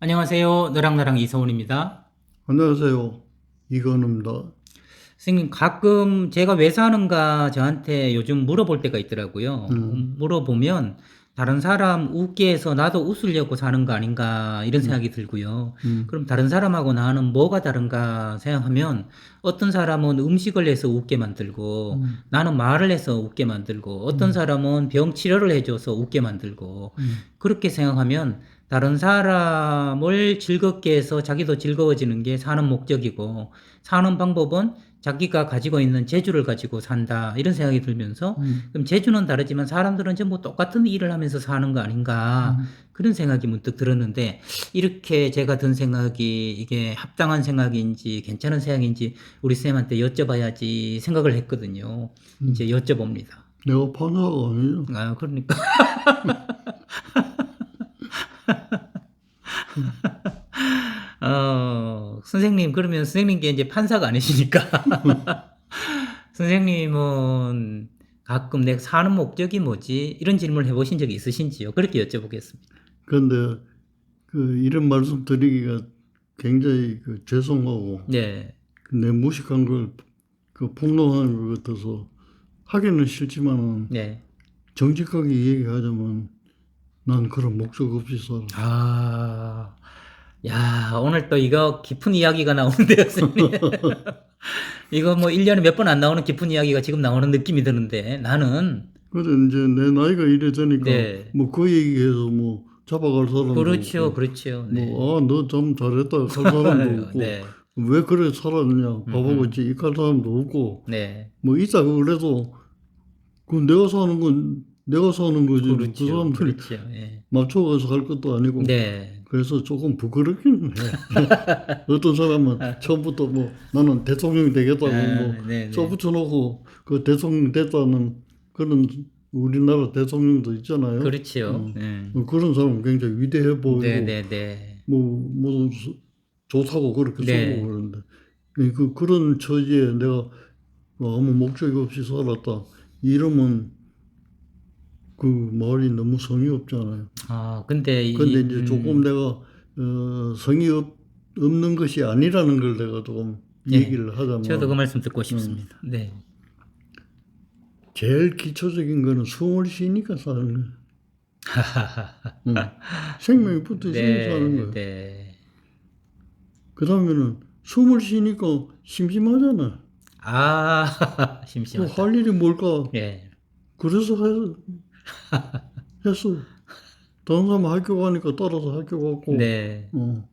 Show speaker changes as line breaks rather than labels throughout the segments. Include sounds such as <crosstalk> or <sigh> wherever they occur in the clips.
안녕하세요. 너랑나랑 이서훈입니다.
안녕하세요. 이건우입니다.
선생님, 가끔 제가 왜 사는가 저한테 요즘 물어볼 때가 있더라고요.
음.
물어보면 다른 사람 웃게 해서 나도 웃으려고 사는 거 아닌가 이런 생각이 들고요.
음.
그럼 다른 사람하고 나는 뭐가 다른가 생각하면 어떤 사람은 음식을 해서 웃게 만들고
음.
나는 말을 해서 웃게 만들고 어떤
음.
사람은 병 치료를 해줘서 웃게 만들고
음.
그렇게 생각하면 다른 사람을 즐겁게 해서 자기도 즐거워지는 게 사는 목적이고 사는 방법은 자기가 가지고 있는 재주를 가지고 산다 이런 생각이 들면서
음.
그럼 재주는 다르지만 사람들은 전부 똑같은 일을 하면서 사는 거 아닌가
음.
그런 생각이 문득 들었는데 이렇게 제가 든 생각이 이게 합당한 생각인지 괜찮은 생각인지 우리 쌤한테 여쭤봐야지 생각을 했거든요.
음.
이제 여쭤봅니다.
내가 판사가 아니에요.
아 그러니까 <laughs> <laughs> 어 선생님 그러면 선생님께 이제 판사가 아니시니까 <laughs> 선생님은 가끔 내가 사는 목적이 뭐지 이런 질문을 해보신 적이 있으신지요? 그렇게 여쭤보겠습니다.
그런데 그 이런 말씀 드리기가 굉장히 그 죄송하고
네,
내 무식한 걸 그 폭로하는 것 같아서 하기는 싫지만은
네.
정직하게 얘기하자면 난 그런 목적 없이 살아.
아, 야 오늘 또 이거 깊은 이야기가 나오는데요, <laughs> 선생님. 이거 뭐 1년에 몇 번 안 나오는 깊은 이야기가 지금 나오는 느낌이 드는데 나는
근데 이제 내 나이가 이래 되니까
네.
뭐그 얘기해서 뭐 잡아갈 사람도
그렇죠,
없고
그렇죠. 네.
뭐 아 너 참 잘했다 할 사람도 <laughs> 없고
네,
왜 그래 살았느냐 바보같이
음흠.
이할 사람도 없고
네,
뭐 있다 그래도 그 내가 사는 건 내가 사는 거지 그
그렇죠,
사람들이
그렇죠. 예.
맞춰가서 할 것도 아니고
네,
그래서 조금 부끄럽긴 해 <laughs> 어떤 사람은 처음부터 뭐 나는 대통령이 되겠다고
아,
뭐
네, 네.
써붙여놓고 그 대통령 됐다는 그런 우리나라 대통령도 있잖아요
그렇죠.
음.
네.
뭐 그런 사람은 굉장히 위대해 보이고
네, 네, 네.
뭐, 뭐, 수- 좋다고 그렇게
네.
쓰고 그러는데, 그, 그런 처지에 내가 뭐 아무 목적이 없이 살았다. 이러면 그 말이 너무 성의 없잖아요.
아, 근데 이,
근데 이제
음,
조금 내가, 어, 성의 없, 없는 것이 아니라는 걸 내가 조금
네.
얘기를 하자면,
저도 그 말씀
음.
듣고 싶습니다. 네.
제일 기초적인 거는 숨을 쉬니까 사는 거예요. 응. 생명이 붙어 있으니까 사는
네,
거예요.
네.
그 다음에는 숨을 쉬니까 심심하잖아.
아, <laughs> 심심하다.
할 일이 뭘까?
예.
그래서 해, 했어. 다른 사람 학교 가니까 따라서 학교 갔고.
네.
어.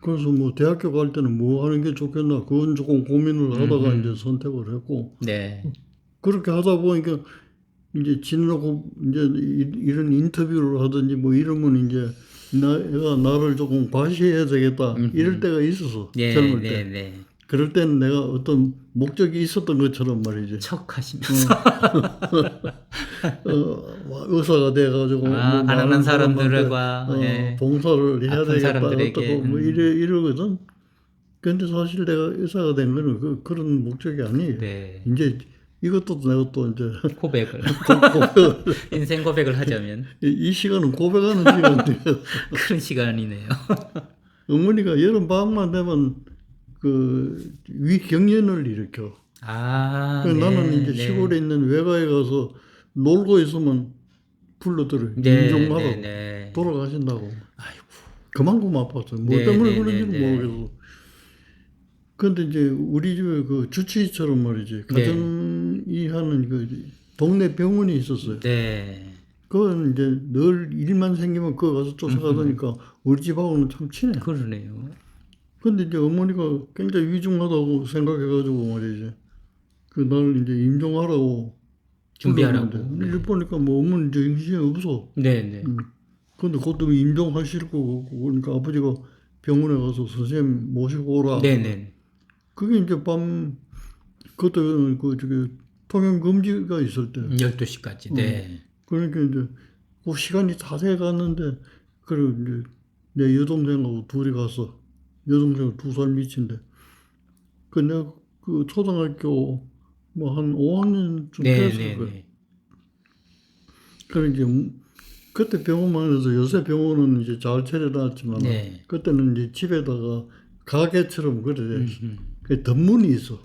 그래서 뭐 대학교 갈 때는 뭐 하는 게 좋겠나. 그건 조금 고민을 하다가
음흠.
이제 선택을 했고.
네.
그렇게 하다 보니까 이제 지나고 이제 이- 이런 인터뷰를 하든지 뭐 이러면 이제 내가 나를 조금 과시해야 되겠다.
음흠.
이럴 때가 있었어.
네,
젊을
네,
때.
네.
그럴 때는 내가 어떤 목적이 있었던 것처럼 말이지.
척하시면서.
어, <laughs> 의사가 돼가지고
아,
뭐
가난한
많은
사람들과,
사람한테,
예.
어, 봉사를 해야 되겠다
사람들에게,
어떻고 뭐
음.
이래 이러거든. 근데 사실 내가 의사가 된 거는 그, 그런 목적이 아니에요.
네.
이제 이것도 내가 또 이제 <laughs>
고백을.
고백을
인생 고백을 하자면
이, 이 시간은 고백하는 시간인데 <laughs>
그런 시간이네요.
어머니가 여름 방학만 되면 그 위경련을 일으켜.
아,
그래서
네,
나는 이제
네.
시골에 있는 외가에 가서 놀고 있으면 불러들어
네,
인종하라고
네, 네.
돌아가신다고. 그만큼 아팠어요. 뭐
네,
때문에
네,
그런지는
네, 네.
모르겠어. 근데 이제 우리 집에 그 주치의처럼 말이지
네.
가정이 하는 그 동네 병원이 있었어요.
네.
그건 이제 늘 일만 생기면 그거 가서 쫓아가다니까 우리 집하고는 참 친해.
그러네요.
근데 이제 어머니가 굉장히 위중하다고 생각해가지고 말이지. 그 나를 이제 임종하라고
준비하라고. 네.
일 보니까 뭐 어머니 정신이 없어.
네, 네.
음. 근데 그것도 임종하실 거고 그러니까 아버지가 병원에 가서 선생님 모시고 오라.
네, 네.
그게 이제 밤 그때 그 저기 통행 금지가 있을 때.
12시까지. 네.
그러니까 이제 그 시간이 다 돼 갔는데 그래 이제 내 여동생하고 둘이 갔어. 여동생 두살 밑인데. 그 내가 그 초등학교 뭐 한 5학년쯤
네,
됐을
네,
거야.
네.
그래 이제 그때 병원만 해서 요새 병원은 이제 잘 차려놨지만
네.
그때는 이제 집에다가 가게처럼 그래
음, 음.
그 덧문이 있어.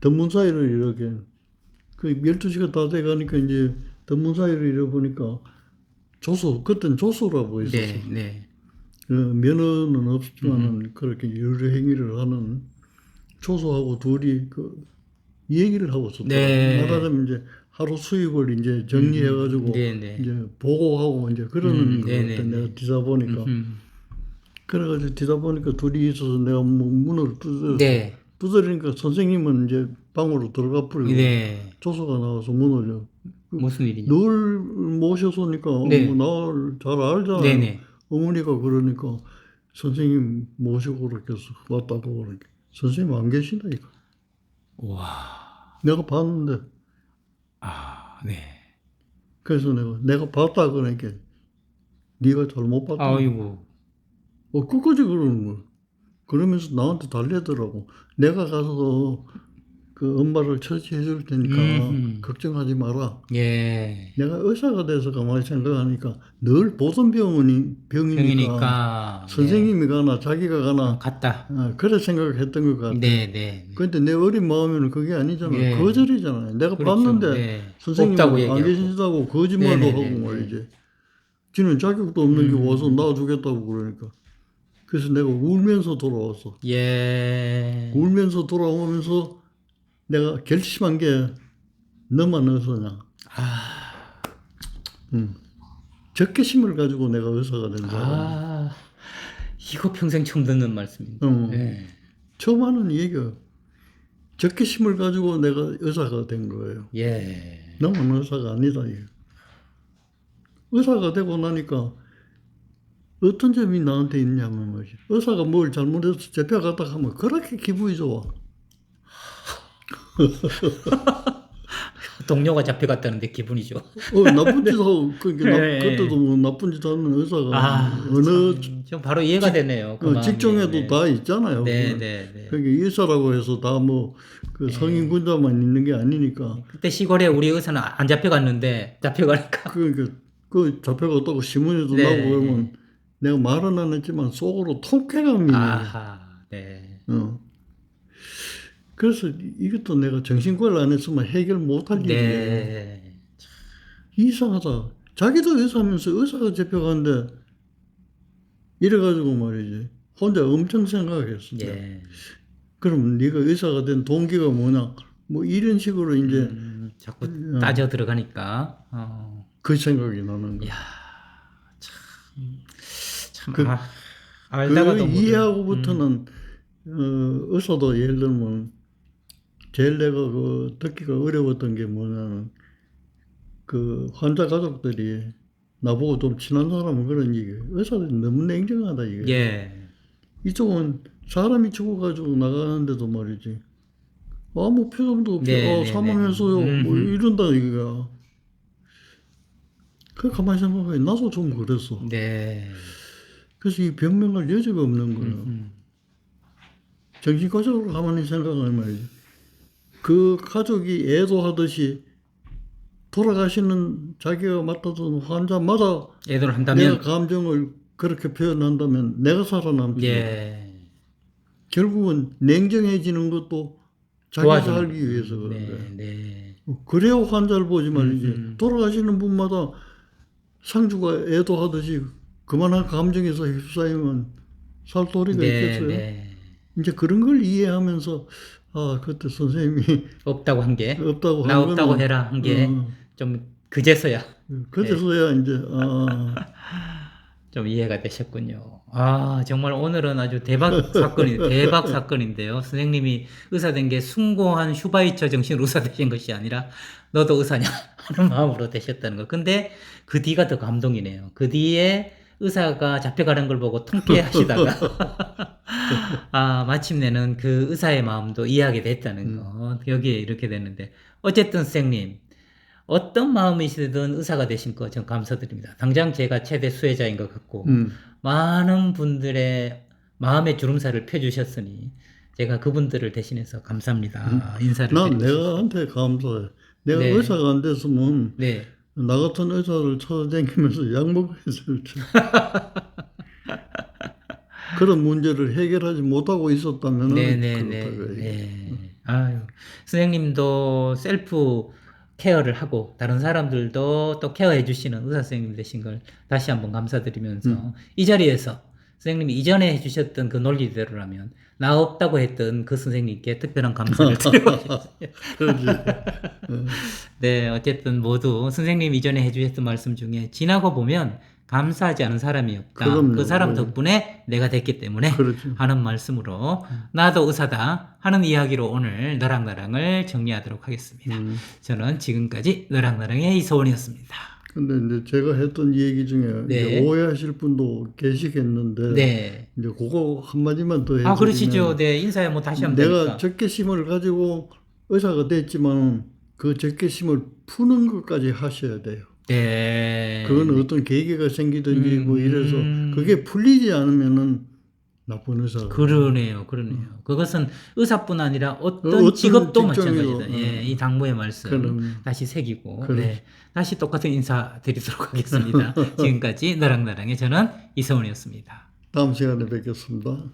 덧문 사이를 이렇게 그 12시가 다 돼가니까 이제 덧문 사이를 이래 보니까 조소 그땐 조소라고 있었어.
네, 네.
그 면허는 없지만은 그렇게 유료 행위를 하는 조소하고 둘이 그 얘기를 하고 있었다.
네.
말하자면 이제 하루 수입을 이제 정리해가지고
네, 네.
이제 보고하고 이제 그러는
음,
거
네,
내가 뒤다 보니까
음,
그래가지고 뒤다 보니까 둘이 있어서 내가 뭐 문을 두드려
네.
두드리니까 선생님은 이제 방으로 들어가 버리고
네.
조소가 나와서 문을 열-
무슨 일이냐?
늘 모셔서니까
네.
뭐 나를 잘 알잖아.
네, 네.
어머니가 그러니까 선생님 모시고 그렇게 해서 왔다고 그러니까 선생님 안 이거.
와.
내가 봤는데
아, 네.
그래서 내가 내가 봤다 그러니까 네가 잘못 봤다.
아이고.
어 끝까지 그러는 거야. 그러면서 나한테 달래더라고. 내가 가서 그 엄마를 처치해 줄 테니까
음.
걱정하지 마라.
예.
내가 의사가 돼서 가만히 생각하니까 늘 보던 병원이 병이니까,
병이니까.
선생님이 가나 자기가
네.
가나
갔다.
어, 그래 생각했던 것 같아.
네, 네.
근데 내 어린 마음에는 그게 아니잖아.
예.
거절이잖아요. 내가
그렇죠.
봤는데
네.
선생님 안. 계신다고 거짓말도
네, 네,
하고
네, 네.
말이지. 지는 자격도 없는 게
음.
와서 놔주겠다고 그러니까. 그래서 내가 울면서 돌아왔어.
예.
울면서 돌아오면서 내가 결심한 게 너만 의사냐.
아.
응. 적개심을 가지고 내가 의사가 된 거야.
아. 이거 평생 처음 듣는 말씀입니다.
응.
네.
처음 하는 얘기가 적개심을 가지고 내가 의사가 된 거예요.
예.
너만 의사가 아니다. 이거. 의사가 되고 나니까 어떤 점이 나한테 있냐면 말이지. 의사가 뭘 잘못해서 잡혀갔다 하면 그렇게 기분이 좋아. <laughs>
동료가 잡혀갔다는데 기분이 좋아.
어, 나쁜 짓 하고, 그러니까 나-
네.
그때도 뭐 나쁜 짓 하는 의사가
아,
어느
참, 좀 바로 이해가 되네요. 그
어. 직종에도
네.
다 있잖아요.
네, 네, 네.
그러니까 의사라고 해서 다 뭐 그 성인 군자만 있는 게 아니니까.
그때 시골에 우리 의사는 안 잡혀갔는데 잡혀가니까.
그러니까 그 잡혀갔다고 신문에도
네.
나오고 그러면 내가 말은 안 했지만 속으로 통쾌감이
아하, 네.
어. 그래서 이- 이것도 내가 정신과를 안 했으면 해결 못할 일이에요.
네.
이상하다. 자기도 의사하면서 의사가 잡혀갔는데 이래가지고 말이지. 혼자 엄청 생각했어.
예.
그럼 네가 의사가 된 동기가 뭐냐? 뭐 이런 식으로 이제
음, 자꾸
음.
따져 들어가니까. 어.
그 생각이 나는 거야.
야, 참, 참
그-
아, 알다가도
그 이해하고부터는
음.
어, 의사도 예를 들면 제일 내가 그 듣기가 어려웠던 게 뭐냐면 그 환자 가족들이 나보고 좀 친한 사람은 그런 얘기 의사들이 너무 냉정하다 이게
예.
이쪽은 사람이 죽어가지고 나가는데도 말이지 아무 표정도 없이
네,
어,
네,
사망했어요
네.
뭐
음.
이런다 이거야 그 가만히 생각해 나도 좀 그랬어
네.
그래서 이 변명할 여지가 없는 거야
음.
정신과적으로 가만히 생각하면 말이지. 그 가족이 애도하듯이 돌아가시는 자기가 맡았던 환자마다 내가
한다면
감정을 그렇게 표현한다면 내가 살아남지.
예.
결국은 냉정해지는 것도 자기
도와주는
살기 위해서 그런 거야.
네, 네.
그래야 환자를 보지 말이지.
음, 음.
돌아가시는 분마다 상주가 애도하듯이 그만한 감정에서 휩싸이면 살 도리가
네,
있겠어요.
네.
이제 그런 걸 이해하면서 아 그때 선생님이 <laughs>
없다고 한 게.
없다고
나
한
없다고
거는,
해라 한게
어,
좀 그제서야
그제서야 이제 아 <laughs>
좀 이해가 되셨군요. 아, 정말 오늘은 아주 대박 <laughs> 사건이 대박 사건인데요. 선생님이 의사 된 게 숭고한 슈바이처 정신으로 의사 되신 것이 아니라 너도 의사냐 하는 마음으로 되셨다는 거. 근데 그 뒤가 더 감동이네요. 그 뒤에 의사가 잡혀가는 걸 보고 통쾌하시다가 <laughs> 아, 마침내는 그 의사의 마음도 이해하게 됐다는 거. 여기에 이렇게 됐는데 어쨌든 선생님 어떤 마음이시든 의사가 되신 거 전 감사드립니다. 당장 제가 최대 수혜자인 것 같고
음,
많은 분들의 마음의 주름살을 펴주셨으니 제가 그분들을 대신해서 감사합니다. 인사를
난
싶습니다.
내가 한테 감사해. 내가
네.
의사가 안 됐으면
네,
나 같은 의사를 찾아다니면서 <laughs> 약 먹었어요. 그런 문제를 해결하지 못하고 있었다면
네네네.
해요.
네. 아유, 선생님도 셀프 케어를 하고 다른 사람들도 또 케어해 주시는 의사 선생님 되신 걸 다시 한번 감사드리면서
음.
이 자리에서 선생님이 이전에 해주셨던 그 논리대로라면 나 없다고 했던 그 선생님께 특별한 감사를 <laughs> 드려요.
그렇지.
네, 어쨌든 모두 선생님 이전에 해주셨던 말씀 중에 지나고 보면 감사하지 않은 사람이 없다.
그럼요.
그 사람
네.
덕분에 내가 됐기 때문에
그렇죠.
하는 말씀으로 나도 의사다 하는 이야기로 오늘 너랑 나랑을 정리하도록 하겠습니다.
음.
저는 지금까지 너랑 나랑의 이소원이었습니다.
근데 이제 제가 했던 얘기 중에
네.
오해하실 분도 계시겠는데
네.
이제 그거 한 마디만 더 해주면
아 그러시죠. 네 인사해 뭐 다시 되니까.
내가 적개심을 가지고 의사가 됐지만 그 적개심을 푸는 것까지 하셔야 돼요.
네.
그건 어떤 계기가 생기든지
음,
뭐 이래서
음.
그게 풀리지 않으면은 나쁜 의사.
그러네요, 그러네요. 그것은 의사뿐 아니라 어떤,
어떤
직업도 마찬가지다.
음.
예, 이 당부의 말씀
그럼.
다시 새기고. 네, 다시 똑같은 인사 드리도록 하겠습니다. <laughs> 지금까지 너랑 나랑의 저는 이성훈이었습니다.
다음 시간에 뵙겠습니다.